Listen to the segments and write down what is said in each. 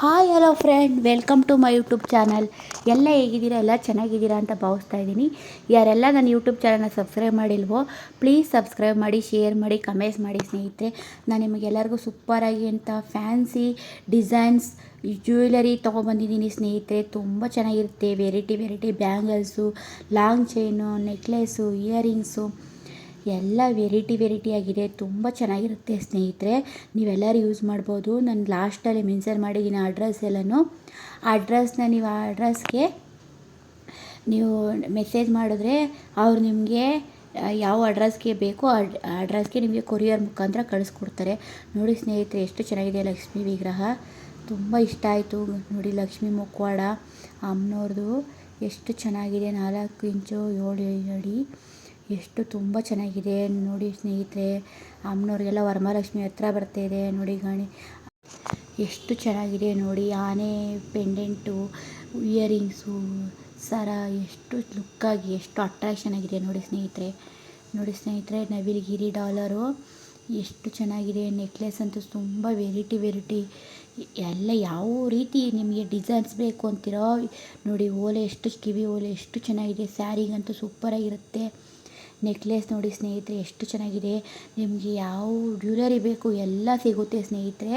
Hi, hello friend welcome to my YouTube channel ಎಲ್ಲ ಹೇಗಿದ್ದೀರಾ? ಎಲ್ಲ ಚೆನ್ನಾಗಿದ್ದೀರಾ ಅಂತ ಭಾವಿಸ್ತಾ ಇದ್ದೀನಿ. ಯಾರೆಲ್ಲ ನನ್ನ ಯೂಟ್ಯೂಬ್ ಚಾನಲ್ನ ಸಬ್ಸ್ಕ್ರೈಬ್ ಮಾಡಿಲ್ವೋ ಪ್ಲೀಸ್ ಸಬ್ಸ್ಕ್ರೈಬ್ ಮಾಡಿ ಶೇರ್ ಮಾಡಿ ಕಮೆಂಟ್ಸ್ ಮಾಡಿ ಸ್ನೇಹಿತರೆ. ನಾನು ನಿಮಗೆಲ್ಲರಿಗೂ ಸೂಪರಾಗಿ ಅಂತ ಫ್ಯಾನ್ಸಿ ಡಿಸೈನ್ಸ್ ಜ್ಯುವೆಲರಿ ತೊಗೊಬಂದಿದ್ದೀನಿ ಸ್ನೇಹಿತರೆ. ತುಂಬ ಚೆನ್ನಾಗಿರುತ್ತೆ. Variety variety bangles long chain necklace earrings ಎಲ್ಲ ವೆರೈಟಿ ವೆರೈಟಿ ಆಗಿದೆ. ತುಂಬ ಚೆನ್ನಾಗಿರುತ್ತೆ ಸ್ನೇಹಿತರೆ. ನೀವೆಲ್ಲರೂ ಯೂಸ್ ಮಾಡ್ಬೋದು. ನಾನು ಲಾಸ್ಟಲ್ಲಿ ಮೆನ್ಷನ್ ಮಾಡಿದ್ದೀನಿ ಅಡ್ರೆಸ್ ಎಲ್ಲನೂ. ಅಡ್ರೆಸ್ನ ನೀವು ಆ ಅಡ್ರೆಸ್ಗೆ ನೀವು ಮೆಸೇಜ್ ಮಾಡಿದ್ರೆ ಅವ್ರು ನಿಮಗೆ ಯಾವ ಅಡ್ರೆಸ್ಗೆ ಬೇಕೋ ಆ ಅಡ್ರೆಸ್ಗೆ ನಿಮಗೆ ಕೊರಿಯರ್ ಮುಖಾಂತರ ಕಳಿಸ್ಕೊಡ್ತಾರೆ. ನೋಡಿ ಸ್ನೇಹಿತರೆ, ಎಷ್ಟು ಚೆನ್ನಾಗಿದೆ ಲಕ್ಷ್ಮೀ ವಿಗ್ರಹ. ತುಂಬ ಇಷ್ಟ ಆಯಿತು. ನೋಡಿ ಲಕ್ಷ್ಮೀ ಮುಖವಾಡ ಅಮ್ಮನವ್ರದ್ದು ಎಷ್ಟು ಚೆನ್ನಾಗಿದೆ ನಾಲ್ಕು ಇಂಚು ಏಳು ಅಡಿ. ಎಷ್ಟು ತುಂಬ ಚೆನ್ನಾಗಿದೆ. ನೋಡಿ ಸ್ನೇಹಿತರೆ, ಅಮ್ಮನವ್ರಿಗೆಲ್ಲ ವರಮಹಾಲಕ್ಷ್ಮಿ ಹತ್ರ ಬರ್ತಾಯಿದೆ ನೋಡಿ ಗಣಿ. ಎಷ್ಟು ಚೆನ್ನಾಗಿದೆ ನೋಡಿ. ಆನೆ, ಪೆಂಡೆಂಟು, ಇಯರಿಂಗ್ಸು, ಸರ, ಎಷ್ಟು ಲುಕ್ಕಾಗಿ, ಎಷ್ಟು ಅಟ್ರಾಕ್ಷನ್ ಆಗಿದೆ ನೋಡಿ ಸ್ನೇಹಿತರೆ. ನೋಡಿ ಸ್ನೇಹಿತರೆ, ನವಿಲ್ಗಿರಿ ಡಾಲರು. ಎಷ್ಟು ಚೆನ್ನಾಗಿದೆ. ನೆಕ್ಲೆಸ್ ಅಂತೂ ತುಂಬ ವೆರೈಟಿ ವೆರೈಟಿ ಎಲ್ಲ ಯಾವ ರೀತಿ ನಿಮಗೆ ಡಿಸೈನ್ಸ್ ಬೇಕು ಅಂತೀರೋ, ನೋಡಿ ಓಲೆ ಎಷ್ಟು ಕಿವಿ ಓಲೆ, ಎಷ್ಟು ಚೆನ್ನಾಗಿದೆ. ಸ್ಯಾರಿಗಂತೂ ಸೂಪರಾಗಿರುತ್ತೆ ನೆಕ್ಲೆಸ್ ನೋಡಿ ಸ್ನೇಹಿತರೆ, ಎಷ್ಟು ಚೆನ್ನಾಗಿದೆ. ನಿಮಗೆ ಯಾವ ಜ್ಯುವೆಲರಿ ಬೇಕು ಎಲ್ಲ ಸಿಗುತ್ತೆ ಸ್ನೇಹಿತರೆ.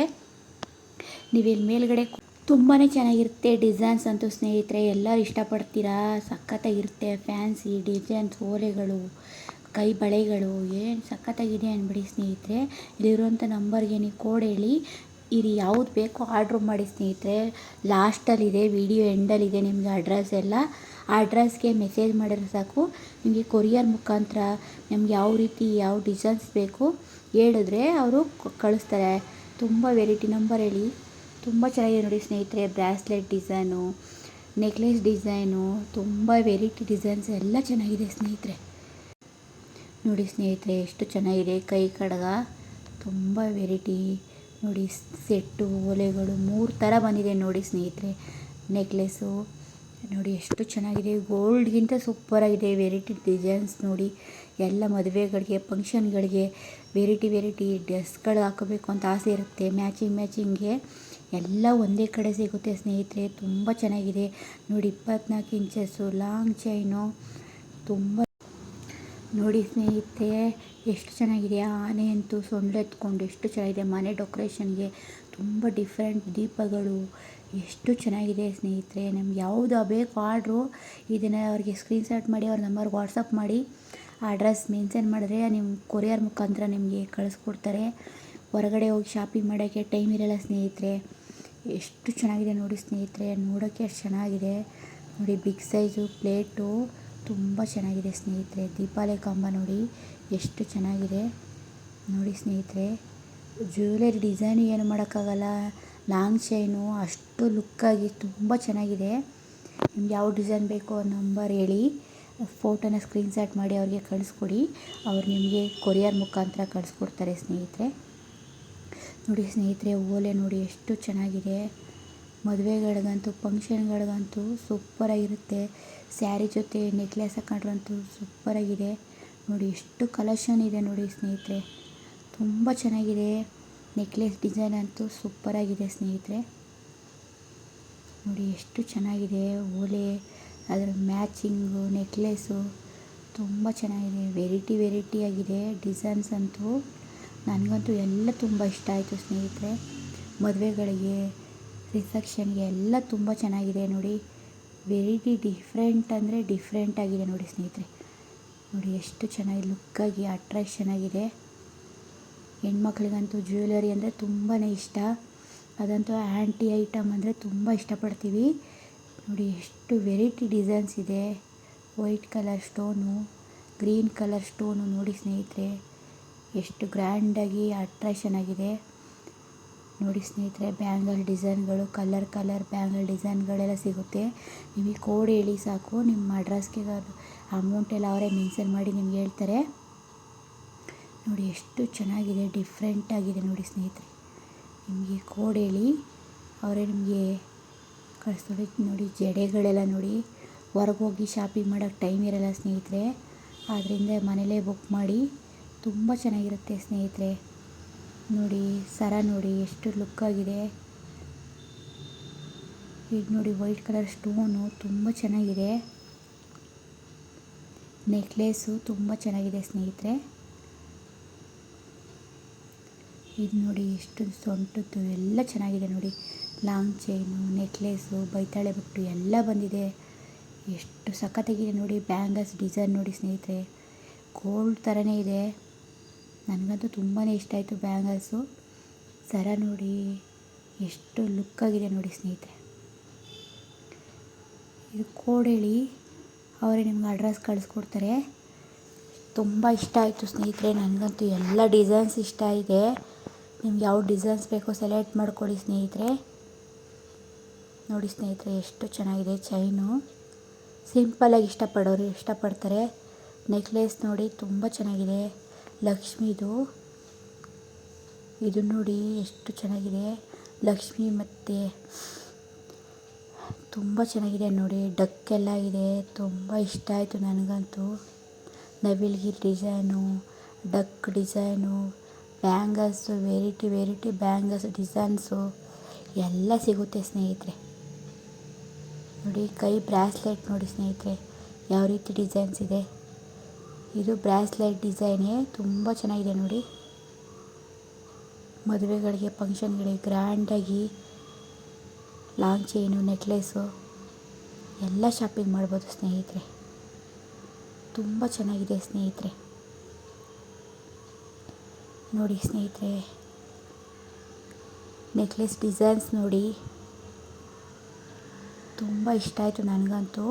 ನೀವು ಇಲ್ಲಿ ಮೇಲ್ಗಡೆ ತುಂಬಾ ಚೆನ್ನಾಗಿರುತ್ತೆ ಡಿಸೈನ್ಸ್ ಅಂತೂ ಸ್ನೇಹಿತರೆ. ಎಲ್ಲರೂ ಇಷ್ಟಪಡ್ತೀರಾ? ಸಖತ್ತಾಗಿರುತ್ತೆ ಫ್ಯಾನ್ಸಿ ಡಿಸೈನ್ಸ್, ಓಲೆಗಳು, ಕೈ ಬಳೆಗಳು. ಏನು ಸಖತ್ತಾಗಿದೆ ಅಂದ್ಬಿಡಿ ಸ್ನೇಹಿತರೆ. ಇಲ್ಲಿರುವಂಥ ನಂಬರ್ಗೆ ನೀವು ಕೋಡ್ ಹೇಳಿ. ಇದು ಯಾವ್ದು ಬೇಕೋ ಆರ್ಡ್ರ್ ಮಾಡಿ ಸ್ನೇಹಿತರೆ. ಲಾಸ್ಟಲ್ಲಿದೆ, ವಿಡಿಯೋ ಎಂಡಲ್ಲಿದೆ ನಿಮಗೆ ಅಡ್ರೆಸ್ ಎಲ್ಲ. ಆ ಅಡ್ರೆಸ್ಗೆ ಮೆಸೇಜ್ ಮಾಡಿದ್ರೆ ಸಾಕು. ನಿಮಗೆ ಕೊರಿಯರ್ ಮುಖಾಂತರ ನಮ್ಗೆ ಯಾವ ರೀತಿ ಯಾವ ಡಿಸೈನ್ಸ್ ಬೇಕು ಹೇಳಿದ್ರೆ ಅವರು ಕಳಿಸ್ತಾರೆ. ತುಂಬ ವೆರೈಟಿ ನಂಬರ್ ಹೇಳಿ. ತುಂಬ ಚೆನ್ನಾಗಿದೆ ನೋಡಿ ಸ್ನೇಹಿತರೆ, ಬ್ರಾಸ್ಲೆಟ್ ಡಿಸೈನು, ನೆಕ್ಲೆಸ್ ಡಿಸೈನು, ತುಂಬ ವೆರೈಟಿ ಡಿಸೈನ್ಸ್ ಎಲ್ಲ ಚೆನ್ನಾಗಿದೆ ಸ್ನೇಹಿತರೆ. ನೋಡಿ ಸ್ನೇಹಿತರೆ, ಎಷ್ಟು ಚೆನ್ನಾಗಿದೆ ಕೈ ಕಡಗ. ತುಂಬ ವೆರೈಟಿ ನೋಡಿ, ಸೆಟ್ಟು ಓಲೆಗಳು ಮೂರು ಥರ ಬಂದಿದೆ ನೋಡಿ ಸ್ನೇಹಿತರೆ. ನೆಕ್ಲೆಸ್ಸು ನೋಡಿ ಎಷ್ಟು ಚೆನ್ನಾಗಿದೆ. ಗೋಲ್ಡ್ಗಿಂತ ಸೂಪರಾಗಿದೆ ವೆರೈಟಿ ಡಿಸೈನ್ಸ್ ನೋಡಿ. ಎಲ್ಲ ಮದುವೆಗಳಿಗೆ ಫಂಕ್ಷನ್ಗಳಿಗೆ ವೆರೈಟಿ ವೆರೈಟಿ ಡ್ರೆಸ್ಗಳು ಹಾಕೋಬೇಕು ಅಂತ ಆಸೆ ಇರುತ್ತೆ. ಮ್ಯಾಚಿಂಗ್ ಮ್ಯಾಚಿಂಗ್ಗೆ ಎಲ್ಲ ಒಂದೇ ಕಡೆ ಸಿಗುತ್ತೆ ಸ್ನೇಹಿತರೆ. ತುಂಬ ಚೆನ್ನಾಗಿದೆ. ನೋಡಿ ಇಪ್ಪತ್ನಾಲ್ಕು ಇಂಚಸ್ಸು ಲಾಂಗ್ ಚೈನು ತುಂಬ ನೋಡಿ ಸ್ನೇಹಿತರೆ, ಎಷ್ಟು ಚೆನ್ನಾಗಿದೆ. ಆನೆ ಅಂತೂ ಸೊಂಡ್ಲೆತ್ಕೊಂಡು ಎಷ್ಟು ಚೆನ್ನಾಗಿದೆ. ಮನೆ ಡೆಕೋರೇಷನ್ಗೆ ತುಂಬ ಡಿಫ್ರೆಂಟ್ ದೀಪಗಳು. ಎಷ್ಟು ಚೆನ್ನಾಗಿದೆ ಸ್ನೇಹಿತರೆ, ನಮ್ಗೆ ಯಾವುದು ಬೇಕು ಆರ್ಡ್ರು ಇದನ್ನು ಅವ್ರಿಗೆ ಸ್ಕ್ರೀನ್ಶಾಟ್ ಮಾಡಿ, ಅವ್ರ ನಂಬರ್ಗೆ ವಾಟ್ಸಪ್ ಮಾಡಿ ಅಡ್ರೆಸ್ ಮೆನ್ಷನ್ ಮಾಡಿದ್ರೆ ನಿಮ್ಮ ಕೊರಿಯರ್ ಮುಖಾಂತರ ನಿಮಗೆ ಕಳಿಸ್ಕೊಡ್ತಾರೆ. ಹೊರಗಡೆ ಹೋಗಿ ಶಾಪಿಂಗ್ ಮಾಡೋಕ್ಕೆ ಟೈಮ್ ಇರೋಲ್ಲ ಸ್ನೇಹಿತರೆ. ಎಷ್ಟು ಚೆನ್ನಾಗಿದೆ ನೋಡಿ ಸ್ನೇಹಿತರೆ, ನೋಡೋಕ್ಕೆ ಎಷ್ಟು ಚೆನ್ನಾಗಿದೆ. ನೋಡಿ ಬಿಗ್ ಸೈಜು ಪ್ಲೇಟು ತುಂಬ ಚೆನ್ನಾಗಿದೆ ಸ್ನೇಹಿತರೆ. ದೀಪಾವಳಿ ಕಂಬ ನೋಡಿ ಎಷ್ಟು ಚೆನ್ನಾಗಿದೆ. ನೋಡಿ ಸ್ನೇಹಿತರೆ ಜ್ಯುವೆಲರಿ ಡಿಸೈನ್ ಏನು ಮಾಡೋಕ್ಕಾಗಲ್ಲ. ಲಾಂಗ್ ಚೈನು ಅಷ್ಟು ಲುಕ್ಕಾಗಿ ತುಂಬ ಚೆನ್ನಾಗಿದೆ. ನಿಮ್ಗೆ ಯಾವ ಡಿಸೈನ್ ಬೇಕೋ ನಂಬರ್ ಹೇಳಿ, ಫೋಟೋನ ಸ್ಕ್ರೀನ್ಶಾಟ್ ಮಾಡಿ ಅವ್ರಿಗೆ ಕಳಿಸ್ಕೊಡಿ. ಅವ್ರು ನಿಮಗೆ ಕೊರಿಯರ್ ಮುಖಾಂತರ ಕಳಿಸ್ಕೊಡ್ತಾರೆ ಸ್ನೇಹಿತರೆ. ನೋಡಿ ಸ್ನೇಹಿತರೆ, ಓಲೆ ನೋಡಿ ಎಷ್ಟು ಚೆನ್ನಾಗಿದೆ. ಮದುವೆಗಳಿಗಂತೂ, ಫಂಕ್ಷನ್ಗಳಿಗಂತೂ ಸೂಪರಾಗಿರುತ್ತೆ. ಸ್ಯಾರಿ ಜೊತೆ ನೆಕ್ಲೆಸ್ ಹಾಕೊಂಡ್ರಂತೂ ಸೂಪರಾಗಿದೆ. ನೋಡಿ ಎಷ್ಟು ಕಲೆಕ್ಷನ್ ಇದೆ ನೋಡಿ ಸ್ನೇಹಿತರೆ. ತುಂಬ ಚೆನ್ನಾಗಿದೆ. ನೆಕ್ಲೆಸ್ ಡಿಸೈನ್ ಅಂತೂ ಸೂಪರಾಗಿದೆ ಸ್ನೇಹಿತರೆ. ನೋಡಿ, ಎಷ್ಟು ಚೆನ್ನಾಗಿದೆ. ಓಲೆ, ಅದರ ಮ್ಯಾಚಿಂಗು ನೆಕ್ಲೆಸ್ಸು ತುಂಬ ಚೆನ್ನಾಗಿದೆ. ವೆರೈಟಿ ವೆರೈಟಿ ಆಗಿದೆ ಡಿಸೈನ್ಸ್ ಅಂತೂ. ನನಗಂತೂ ಎಲ್ಲ ತುಂಬ ಇಷ್ಟ ಆಯಿತು ಸ್ನೇಹಿತರೆ. ಮದುವೆಗಳಿಗೆ, ರಿಸೆಪ್ಷನ್ಗೆ ಎಲ್ಲ ತುಂಬ ಚೆನ್ನಾಗಿದೆ ನೋಡಿ. ವೆರೈಟಿ ಡಿಫ್ರೆಂಟ್ ಅಂದರೆ ಡಿಫ್ರೆಂಟ್ ಆಗಿದೆ ನೋಡಿ ಸ್ನೇಹಿತರೆ. ನೋಡಿ, ಎಷ್ಟು ಚೆನ್ನಾಗಿ ಲುಕ್ಕಾಗಿ, ಅಟ್ರಾಕ್ಷನ್ ಆಗಿದೆ. ಹೆಣ್ಮಕ್ಳಿಗಂತೂ ಜ್ಯುವೆಲರಿ ಅಂದರೆ ತುಂಬಾ ಇಷ್ಟ. ಅದಂತೂ ಆ್ಯಂಟಿ ಐಟಮ್ ಅಂದರೆ ತುಂಬ ಇಷ್ಟಪಡ್ತೀವಿ. ನೋಡಿ, ಎಷ್ಟು ವೆರೈಟಿ ಡಿಸೈನ್ಸ್ ಇದೆ. White colour stone, green colour stone ನೋಡಿ ಸ್ನೇಹಿತರೆ, ಎಷ್ಟು ಗ್ರ್ಯಾಂಡಾಗಿ, ಅಟ್ರಾಕ್ಷನ್ ಆಗಿದೆ. ನೋಡಿ ಸ್ನೇಹಿತರೆ, ಬ್ಯಾಂಗಲ್ ಡಿಸೈನ್ಗಳು, ಕಲರ್ ಕಲರ್ ಬ್ಯಾಂಗಲ್ ಡಿಸೈನ್ಗಳೆಲ್ಲ ಸಿಗುತ್ತೆ. ನಿಮಗೆ ಕೋಡ್ ಹೇಳಿ ಸಾಕು, ನಿಮ್ಮ ಅಡ್ರೆಸ್ಗೆ ಅಮೌಂಟ್ ಎಲ್ಲ ಅವರೇ ಮೆನ್ಷನ್ ಮಾಡಿ ನಿಮ್ಗೆ ಹೇಳ್ತಾರೆ. ನೋಡಿ, ಎಷ್ಟು ಚೆನ್ನಾಗಿದೆ ಡಿಫ್ರೆಂಟ್ ಆಗಿದೆ ನೋಡಿ ಸ್ನೇಹಿತರೆ. ನಿಮಗೆ ಕೋಡ್ ಹೇಳಿ, ಅವರೇ ನಿಮಗೆ ಕಳಿಸ್ತಾರೆ. ನೋಡಿ, ಜಡೆಗಳೆಲ್ಲ ನೋಡಿ, ಹೊರಗೆ ಹೋಗಿ ಶಾಪಿಂಗ್ ಮಾಡೋಕ್ಕೆ ಟೈಮ್ ಇರೋಲ್ಲ ಸ್ನೇಹಿತರೆ. ಆದ್ದರಿಂದ ಮನೇಲೇ ಬುಕ್ ಮಾಡಿ, ತುಂಬ ಚೆನ್ನಾಗಿರುತ್ತೆ ಸ್ನೇಹಿತರೆ. ನೋಡಿ, ಸರ ನೋಡಿ, ಎಷ್ಟು ಲುಕ್ಕಾಗಿದೆ ಈಗ ನೋಡಿ ವೈಟ್ ಕಲರ್ ಸ್ಟೋನು ತುಂಬ ಚೆನ್ನಾಗಿದೆ. ನೆಕ್ಲೇಸು ತುಂಬ ಚೆನ್ನಾಗಿದೆ ಸ್ನೇಹಿತರೆ. ಇದು ನೋಡಿ ಎಷ್ಟು ಸೊಂಟದ್ದು, ಎಲ್ಲ ಚೆನ್ನಾಗಿದೆ ನೋಡಿ. ಲಾಂಗ್ ಚೈನು, ನೆಕ್ಲೇಸು, ಬೈತಾಳೆ ಬಟ್ಟು ಎಲ್ಲ ಬಂದಿದೆ. ಎಷ್ಟು ಸಖತ್ತಾಗಿದೆ ನೋಡಿ, ಬ್ಯಾಂಗಲ್ಸ್ ಡಿಸೈನ್ ನೋಡಿ ಸ್ನೇಹಿತರೆ. ಗೋಲ್ಡ್ ಥರನೇ ಇದೆ. ನನಗಂತೂ ತುಂಬಾ ಇಷ್ಟ ಆಯಿತು ಬ್ಯಾಂಗಲ್ಸು. ಸರ ನೋಡಿ, ಎಷ್ಟು ಲುಕ್ಕಾಗಿದೆ ನೋಡಿ ಸ್ನೇಹಿತರೆ. ಇದು ಕೋಡ್ ಹೇಳಿ ಅವರೇ ನಿಮ್ಗೆ ಅಡ್ರೆಸ್ ಕಳಿಸ್ಕೊಡ್ತಾರೆ. ತುಂಬ ಇಷ್ಟ ಆಯಿತು ಸ್ನೇಹಿತರೆ, ನನಗಂತೂ ಎಲ್ಲ ಡಿಸೈನ್ಸ್ ಇಷ್ಟ ಇದೆ. ನಿಮ್ಗೆ ಯಾವ ಡಿಸೈನ್ಸ್ ಬೇಕೋ ಸೆಲೆಕ್ಟ್ ಮಾಡ್ಕೊಳ್ಳಿ ಸ್ನೇಹಿತರೆ. ನೋಡಿ ಸ್ನೇಹಿತರೆ, ಎಷ್ಟು ಚೆನ್ನಾಗಿದೆ ಚೈನು ಸಿಂಪಲಾಗಿ ಇಷ್ಟಪಡೋರು ಇಷ್ಟಪಡ್ತಾರೆ. ನೆಕ್ಲೆಸ್ ನೋಡಿ ತುಂಬ ಚೆನ್ನಾಗಿದೆ. ಲಕ್ಷ್ಮಿದು ಇದು. ನೋಡಿ ಎಷ್ಟು ಚೆನ್ನಾಗಿದೆ. ಲಕ್ಷ್ಮಿ ಮತ್ತು ತುಂಬ ಚೆನ್ನಾಗಿದೆ ನೋಡಿ. ಡಕ್ಕೆಲ್ಲ ಇದೆ. ತುಂಬ ಇಷ್ಟ ಆಯಿತು ನನಗಂತೂ. ನವಿಲ್ಗಿರಿ design duck design bangles, variety variety bangles, designs ಎಲ್ಲ ಸಿಗುತ್ತೆ ಸ್ನೇಹಿತರೆ. ನೋಡಿ, ಕೈ ಬ್ರ್ಯಾಸ್ಲೆಟ್ ನೋಡಿ ಸ್ನೇಹಿತರೆ, ಯಾವ ರೀತಿ ಡಿಸೈನ್ಸ್ ಇದೆ. ಇದು ಬ್ರ್ಯಾಸ್ಲೆಟ್ ಡಿಸೈನೇ, ತುಂಬ ಚೆನ್ನಾಗಿದೆ ನೋಡಿ. ಮದುವೆಗಳಿಗೆ ಫಂಕ್ಷನ್ಗಳಿಗೆ ಗ್ರ್ಯಾಂಡಾಗಿ ಲಾಂಗ್ ಚೈನು ನೆಕ್ಲೆಸ್ಸು ಎಲ್ಲ ಶಾಪಿಂಗ್ ಮಾಡ್ಬೋದು ಸ್ನೇಹಿತರೆ. ತುಂಬ ಚೆನ್ನಾಗಿದೆ ಸ್ನೇಹಿತರೆ. ನೋಡಿ ಸ್ನೇಹಿತರೆ ನೆಕ್ಲೆಸ್ ಡಿಸೈನ್ಸ್ ನೋಡಿ. ತುಂಬ ಇಷ್ಟ ಆಯಿತು ನನಗಂತೂ.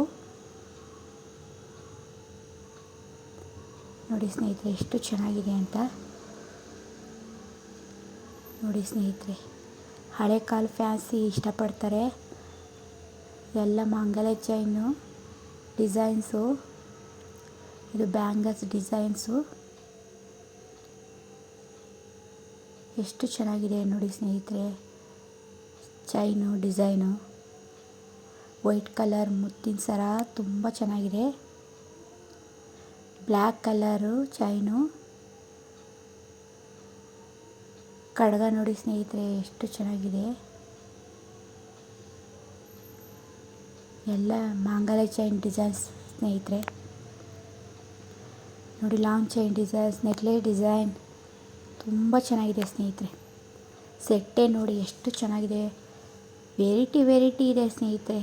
ನೋಡಿ ಸ್ನೇಹಿತರೆ, ಎಷ್ಟು ಚೆನ್ನಾಗಿದೆ ಅಂತ. ನೋಡಿ ಸ್ನೇಹಿತರೆ, ಹಳೆ ಕಾಲ ಫ್ಯಾನ್ಸಿ ಇಷ್ಟಪಡ್ತಾರೆ. ಎಲ್ಲ ಮಂಗಲ ಚೈನು ಡಿಸೈನ್ಸು, ಇದು ಬ್ಯಾಂಗಲ್ಸ್ ಡಿಸೈನ್ಸು. ಎಷ್ಟು ಚೆನ್ನಾಗಿದೆ ನೋಡಿ ಸ್ನೇಹಿತರೆ. Chain, design. ವೈಟ್ ಕಲರ್ ಮುತ್ತಿನ ಸರ ತುಂಬ ಚೆನ್ನಾಗಿದೆ. Black colour, chain. ಕಡಗ ನೋಡಿ ಸ್ನೇಹಿತರೆ, ಎಷ್ಟು ಚೆನ್ನಾಗಿದೆ. ಎಲ್ಲ ಮಾಂಗಲ ಚೈನ್ ಡಿಸೈನ್ಸ್ ಸ್ನೇಹಿತರೆ. ನೋಡಿ, long chain designs, necklace design. ತುಂಬ ಚೆನ್ನಾಗಿದೆ ಸ್ನೇಹಿತರೆ. ಸೆಟ್ಟೆ ನೋಡಿ ಎಷ್ಟು ಚೆನ್ನಾಗಿದೆ. ವೆರೈಟಿ ವೆರೈಟಿ ಇದೆ ಸ್ನೇಹಿತರೆ.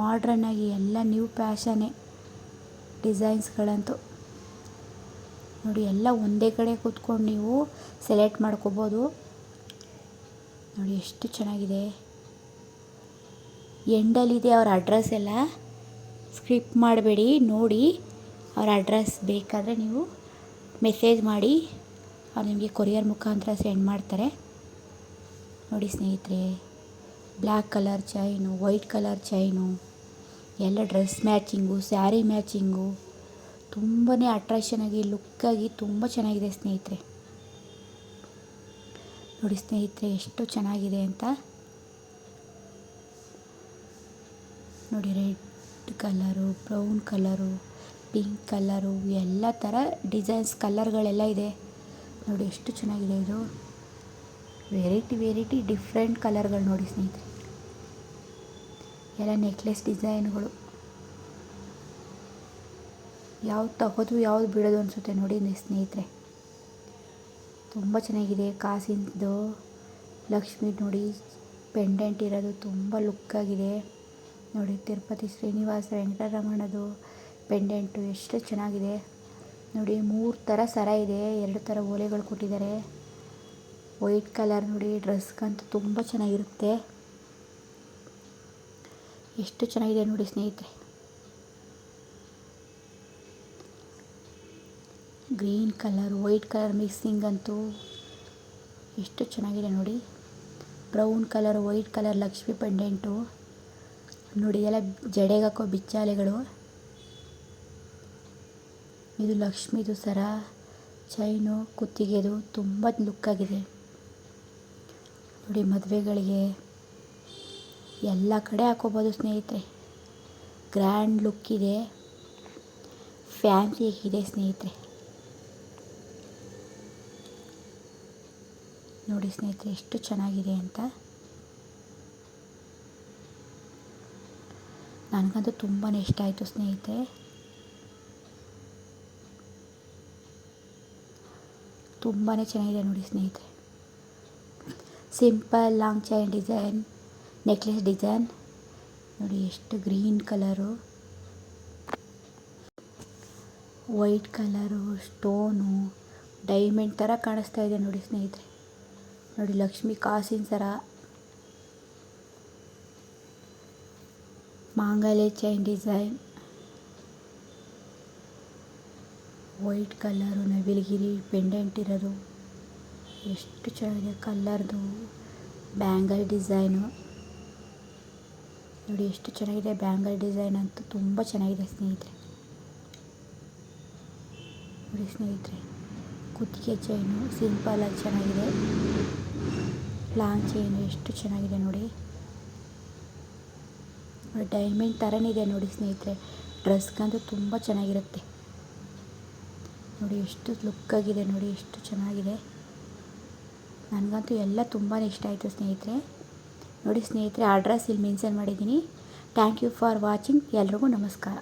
ಮಾಡ್ರನ್ನಾಗಿ ಎಲ್ಲ ನ್ಯೂ ಪ್ಯಾಷನ್ನೇ ಡಿಸೈನ್ಸ್ಗಳಂತೂ ನೋಡಿ ಎಲ್ಲ ಒಂದೇ ಕಡೆ ಕೂತ್ಕೊಂಡು ನೀವು ಸೆಲೆಕ್ಟ್ ಮಾಡ್ಕೋಬೋದು. ನೋಡಿ ಎಷ್ಟು ಚೆನ್ನಾಗಿದೆ. ಎಂಡಲ್ಲಿದೆ ಅವ್ರ ಅಡ್ರೆಸ್ ಎಲ್ಲ. ಸ್ಕ್ರಿಪ್ ಮಾಡಬೇಡಿ, ನೋಡಿ ಅವ್ರ ಅಡ್ರೆಸ್ ಬೇಕಾದರೆ ನೀವು ಮೆಸೇಜ್ ಮಾಡಿ. ನಿಮಗೆ ಕೊರಿಯರ್ ಮುಖಾಂತರ ಸೆಂಡ್ ಮಾಡ್ತಾರೆ. ನೋಡಿ ಸ್ನೇಹಿತರೆ, black colour chain, white colour chain, ಎಲ್ಲ ಡ್ರೆಸ್ ಮ್ಯಾಚಿಂಗು, ಸ್ಯಾರಿ ಮ್ಯಾಚಿಂಗು ತುಂಬಾ ಅಟ್ರಾಕ್ಷನಾಗಿ ಲುಕ್ಕಾಗಿ ತುಂಬ ಚೆನ್ನಾಗಿದೆ ಸ್ನೇಹಿತರೆ. ನೋಡಿ ಸ್ನೇಹಿತರೆ, ಎಷ್ಟು ಚೆನ್ನಾಗಿದೆ ಅಂತ. ನೋಡಿ red colour, brown colour, pink colour, ಎಲ್ಲ ಥರ ಡಿಸೈನ್ಸ್, ಕಲರ್ಗಳೆಲ್ಲ ಇದೆ. ನೋಡಿ ಎಷ್ಟು ಚೆನ್ನಾಗಿದೆ ಇದು. ವೆರೈಟಿ ವೆರೈಟಿ ಡಿಫ್ರೆಂಟ್ ಕಲರ್ಗಳು ನೋಡಿ ಸ್ನೇಹಿತರೆ. ಎಲ್ಲ ನೆಕ್ಲೆಸ್ ಡಿಸೈನ್ಗಳು ಯಾವ್ದು ತಗೋದು, ಯಾವ್ದು ಬಿಡೋದು ಅನಿಸುತ್ತೆ ನೋಡಿ ಸ್ನೇಹಿತರೆ. ತುಂಬ ಚೆನ್ನಾಗಿದೆ ಕಾಸಿಂದು ಲಕ್ಷ್ಮಿ ನೋಡಿ ಪೆಂಡೆಂಟ್ ಇರೋದು ತುಂಬ ಲುಕ್ಕಾಗಿದೆ ನೋಡಿ ತಿರುಪತಿ ಶ್ರೀನಿವಾಸ ವೆಂಕಟರಮಣದು ಪೆಂಡೆಂಟು ಎಷ್ಟು ಚೆನ್ನಾಗಿದೆ. ನೋಡಿ, ಮೂರು ಥರ ಸರ ಇದೆ, ಎರಡು ಥರ ಓಲೆಗಳು ಕೊಟ್ಟಿದ್ದಾರೆ. ವೈಟ್ ಕಲರ್ ನೋಡಿ ಡ್ರೆಸ್ಗಂತೂ ತುಂಬ ಚೆನ್ನಾಗಿರುತ್ತೆ. ಎಷ್ಟು ಚೆನ್ನಾಗಿದೆ ನೋಡಿ ಸ್ನೇಹಿತರೆ. Green colour white colour mixing ಅಂತೂ ಎಷ್ಟು ಚೆನ್ನಾಗಿದೆ ನೋಡಿ. Brown colour white colour Lakshmi pendant ನೋಡಿ ಎಲ್ಲ ಜಡೆಗಾಕೋ ಬಿಚ್ಚಾಲೆಗಳು. ಇದು ಲಕ್ಷ್ಮಿದು ಸರ. ಚೈನು, ಕುತ್ತಿಗೆದು ತುಂಬ ಲುಕ್ಕಾಗಿದೆ ನೋಡಿ ಮದುವೆಗಳಿಗೆ ಎಲ್ಲ ಕಡೆ ಹಾಕೋಬೋದು ಸ್ನೇಹಿತರೆ. ಗ್ರ್ಯಾಂಡ್ ಲುಕ್ ಇದೆ. ಫ್ಯಾನ್ಸಿ ಇದೆ ಸ್ನೇಹಿತರೆ. ನೋಡಿ ಸ್ನೇಹಿತರೆ, ಎಷ್ಟು ಚೆನ್ನಾಗಿದೆ ಅಂತ. ನನಗಂತೂ ತುಂಬಾ ಇಷ್ಟ ಆಯಿತು ಸ್ನೇಹಿತರೆ. ತುಂಬಾ ಚೆನ್ನಾಗಿದೆ ನೋಡಿ ಸ್ನೇಹಿತರೆ. Simple long chain design necklace design ನೋಡಿ ಎಷ್ಟು green colour white colour stone diamond ಥರ ಕಾಣಿಸ್ತಾ ಇದೆ ನೋಡಿ ಸ್ನೇಹಿತರೆ. ನೋಡಿ ಲಕ್ಷ್ಮಿ ಕಾಸಿನ ಸರ. ಮಾಂಗಲ್ಯ ಚೈನ್ ಡಿಸೈನ್ ವೈಟ್ ಕಲರು, ನವಿಲುಗಿರಿ ಪೆಂಡೆಂಟ್ ಇರೋದು. ಎಷ್ಟು ಚೆನ್ನಾಗಿದೆ ಕಲ್ಲರ್ದು ಬ್ಯಾಂಗಲ್ ಡಿಸೈನು ನೋಡಿ ಎಷ್ಟು ಚೆನ್ನಾಗಿದೆ ಬ್ಯಾಂಗಲ್ ಡಿಸೈನ್ ಅಂತೂ ತುಂಬ ಚೆನ್ನಾಗಿದೆ ಸ್ನೇಹಿತರೆ. ನೋಡಿ ಸ್ನೇಹಿತರೆ, ಕುತ್ತಿಗೆ ಚೈನು ಸಿಂಪಲಾಗಿ ಚೆನ್ನಾಗಿದೆ. ಲಾಂಗ್ ಚೈನು ಎಷ್ಟು ಚೆನ್ನಾಗಿದೆ ನೋಡಿ. ಡೈಮಂಡ್ ಥರನೇ ಇದೆ ನೋಡಿ ಸ್ನೇಹಿತರೆ. ಡ್ರೆಸ್ಗಂತೂ ತುಂಬ ಚೆನ್ನಾಗಿರುತ್ತೆ. ನೋಡಿ ಎಷ್ಟು ಲುಕ್ಕಾಗಿದೆ, ನೋಡಿ ಎಷ್ಟು ಚೆನ್ನಾಗಿದೆ. ನನಗಂತೂ ಎಲ್ಲ ತುಂಬಾ ಇಷ್ಟ ಆಯಿತು ಸ್ನೇಹಿತರೆ. ನೋಡಿ ಸ್ನೇಹಿತರೆ ಅಡ್ರೆಸ್ ಇಲ್ಲಿ ಮೆನ್ಷನ್ ಮಾಡಿದ್ದೀನಿ. ಥ್ಯಾಂಕ್ ಯು ಫಾರ್ ವಾಚಿಂಗ್ ಎಲ್ರಿಗೂ ನಮಸ್ಕಾರ.